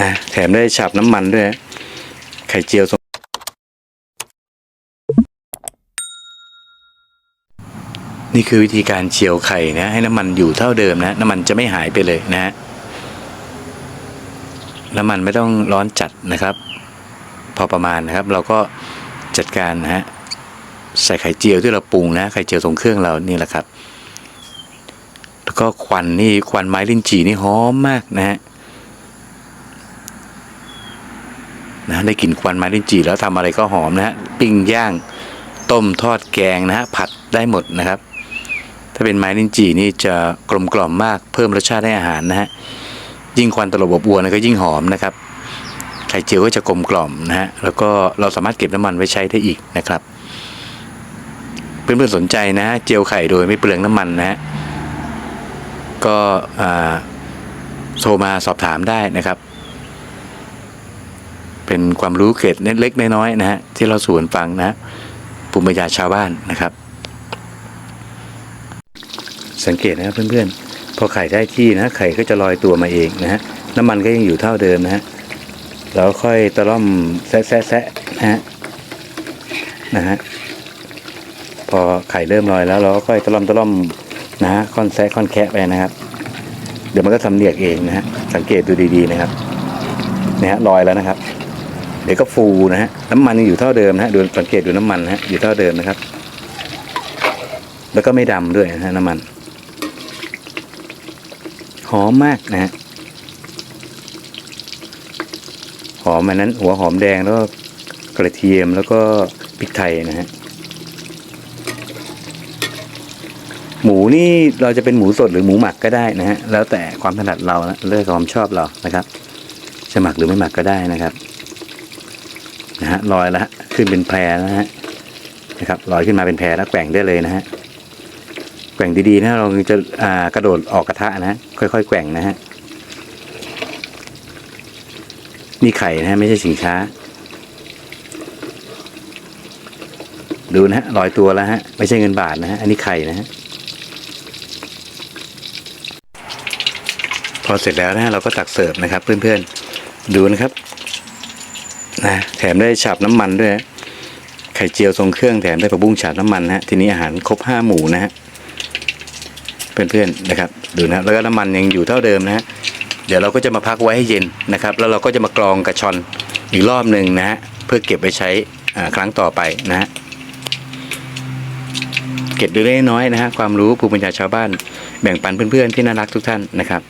นะแถมได้ฉาบน้ำมันด้วยไข่เจียวทรงนี่คือวิธีการเจียวไข่นะ ให้น้ำมันอยู่เท่าเดิมนะ น้ำมันจะไม่หายไปเลยนะฮะน้ำมันไม่ต้องร้อนจัดนะครับ พอประมาณนะครับ เราก็จัดการนะฮะใส่ไข่เจียวที่เราปรุงนะไข่เจียวทรงเครื่องเรานี่แหละครับ แล้วก็ควันนี่ควันไม้ลิ้นจี่นี่หอมมากนะฮะ นะได้กลิ่นควันไม้ลิ้นจี่แล้วทำอะไรก็หอมนะฮะปิ้งย่างต้มทอดแกงนะฮะผัดได้หมดนะครับ ถ้าเป็นไม้ลิ้นจี่นี่จะกลมกล่อมมากเพิ่มรสชาติให้อาหารนะฮะยิ่งควันตลบอบอวนก็ยิ่งหอมนะครับไข่เจียวก็จะกลมกล่อมนะฮะแล้วก็เราสามารถเก็บน้ำมันไว้ใช้ได้อีกนะครับ เพื่อนๆสนใจนะฮะเจียวไข่โดยไม่เปลืองน้ำมันนะฮะก็โทรมาสอบถามได้นะครับ เป็นความรู้เกร็ดเล็กๆน้อยๆนะฮะที่เราสู่กันฟังนะภูมิปัญญาชาวบ้านนะครับ สังเกตนะครับเพื่อนๆ พอไข่ได้ที่นะไข่ก็จะลอยตัวมาเองนะฮะน้ำมันก็ยังอยู่เท่าเดิมนะฮะเราค่อยตะล่อมแซะแซะนะฮะนะฮะพอไข่เริ่มลอยแล้วเราก็ค่อยตะล่อมตะล่อมนะฮะค่อนแซะค่อนแคะไปนะครับ เดี๋ยวมันก็สำเนียกเองนะฮะสังเกตดูดีๆนะครับนี่ยฮะลอยแล้วนะครับ เดี๋ยวก็ฟูนะฮะน้ำมันยังอยู่เท่าเดิมนะฮะดูสังเกตดูน้ำมันนะฮะอยู่เท่าเดิมนะครับ แล้วก็ไม่ดำด้วยนะฮะน้ำมันหอมมากนะฮะหอมอันนั้น หัวหอมแดงแล้วก็กระเทียมแล้วก็พริกไทยนะฮะหมูนี่เราจะเป็นหมูสดหรือหมูหมักก็ได้นะฮะแล้วแต่ความถนัดเรานะเลือกความชอบเรานะครับ จะหมักหรือไม่หมักก็ได้นะครับ นะฮะลอยแล้วฮะขึ้นเป็นแพรนะฮะนะครับลอยขึ้นมาเป็นแพรแล้วแกว่งได้เลยนะฮะแกว่งดีๆนะเราจะอ่ากระโดดออกกระทะนะค่อยๆแกว่งนะฮะนี่ไข่นะฮะไม่ใช่สินค้า ดูนะฮะลอยตัวแล้วฮะไม่ใช่เงินบาทนะฮะอันนี้ไข่นะฮะพอเสร็จแล้วนะเราก็ตักเสิร์ฟนะครับ เพื่อนๆดูนะครับ นะแถมได้ฉาบน้ำมันด้วย ไข่เจียวทรงเครื่องแถมได้ผักบุ้งฉาบน้ำมันนะฮะทีนี้อาหารครบห้าหมู่นะฮะเพื่อนๆนะครับดูนะแล้วก็น้ำมันยังอยู่เท่าเดิมนะฮะเดี๋ยวเราก็จะมาพักไว้ให้เย็นนะครับ แล้วเราก็จะมากรองกระชอนอีกรอบหนึ่งนะฮะเพื่อเก็บไว้ใช้ครั้งต่อไปนะฮะเก็บดูเล็กน้อยนะฮะความรู้ภูมิปัญญาชาวบ้านแบ่งปันเพื่อนๆที่น่ารักทุกท่านนะครับ